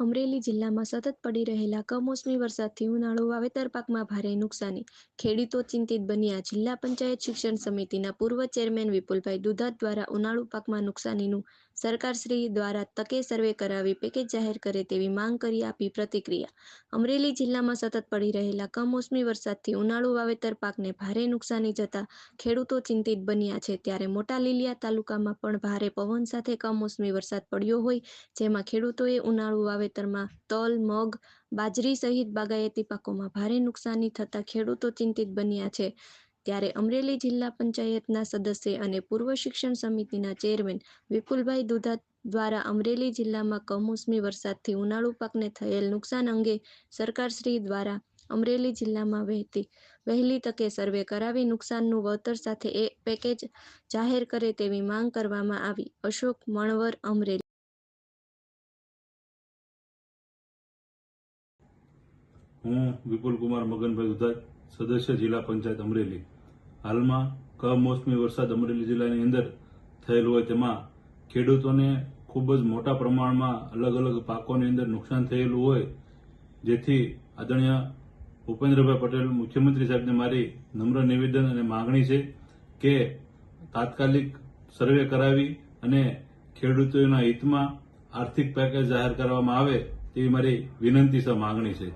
અમરેલી જિલ્લામાં સતત પડી રહેલા કમોસમી વરસાદથી ઉનાળુ વાવેતર પાકમાં ભારે નુકસાની. ખેડૂતો ચિંતિત બન્યા. જિલ્લા પંચાયત શિક્ષણ સમિતિના પૂર્વ ચેરમેન વિપુલભાઈ દુધાત દ્વારા ઉનાળુ પાકમાં નુકસાનીનું સરકારશ્રી દ્વારા તકે સર્વે કરાવી, પેકેજ જાહેર કરે તેવી માંગ કરી આપી પ્રતિક્રિયા. અમરેલી જિલ્લામાં સતત પડી રહેલા કમોસમી વરસાદથી ઉનાળુ વાવેતર પાકને ભારે નુકસાની જતા ખેડૂતો ચિંતિત બન્યા છે. ત્યારે મોટા લીલિયા તાલુકામાં પણ ભારે પવન સાથે કમોસમી વરસાદ પડ્યો હોય, જેમાં ખેડૂતોએ ઉનાળુ વાવેતરમાં તલ, મગ, બાજરી સહિત બાગાયતી પાકોમાં ભારે નુકસાની થતા ખેડૂતો ચિંતિત બન્યા છે. ત્યારે અમરેલી જિલ્લા પંચાયતના સદસ્ય અને પૂર્વ શિક્ષણ સમિતિના ચેરમેન વિપુલભાઈ દુધા દ્વારા અમરેલી જિલ્લામાં કમોસમી વરસાદથી ઉનાળુ પાકને થયેલ નુકસાન અંગે સરકારશ્રી દ્વારા અમરેલી જિલ્લામાં વહેતી વહેલી તકે સર્વે કરાવી નુકસાનનું વળતર સાથે એ પેકેજ જાહેર કરે તેવી માંગ કરવામાં આવી. અશોક મણવર, અમરેલી. હું વિપુલ કુમાર મગનભાઈ દુધાત સદસ્ય જિલ્લા પંચાયત અમરેલી. હાલમાં કમોસમી વરસાદ અમરેલી જિલ્લાની અંદર થયેલ હોય તેમાં ખેડૂતોને ખૂબ જ મોટા પ્રમાણમાં અલગ અલગ પાકોની અંદર નુકસાન થયેલું હોય, જેથી આદરણીય ભૂપેન્દ્રભાઈ પટેલ મુખ્યમંત્રી સાહેબને મારી નમ્ર નિવેદન અને માગણી છે કે તાત્કાલિક સર્વે કરાવી અને ખેડૂતોના હિતમાં આર્થિક પેકેજ જાહેર કરવામાં આવે તેવી મારી વિનંતી સહ માગણી છે.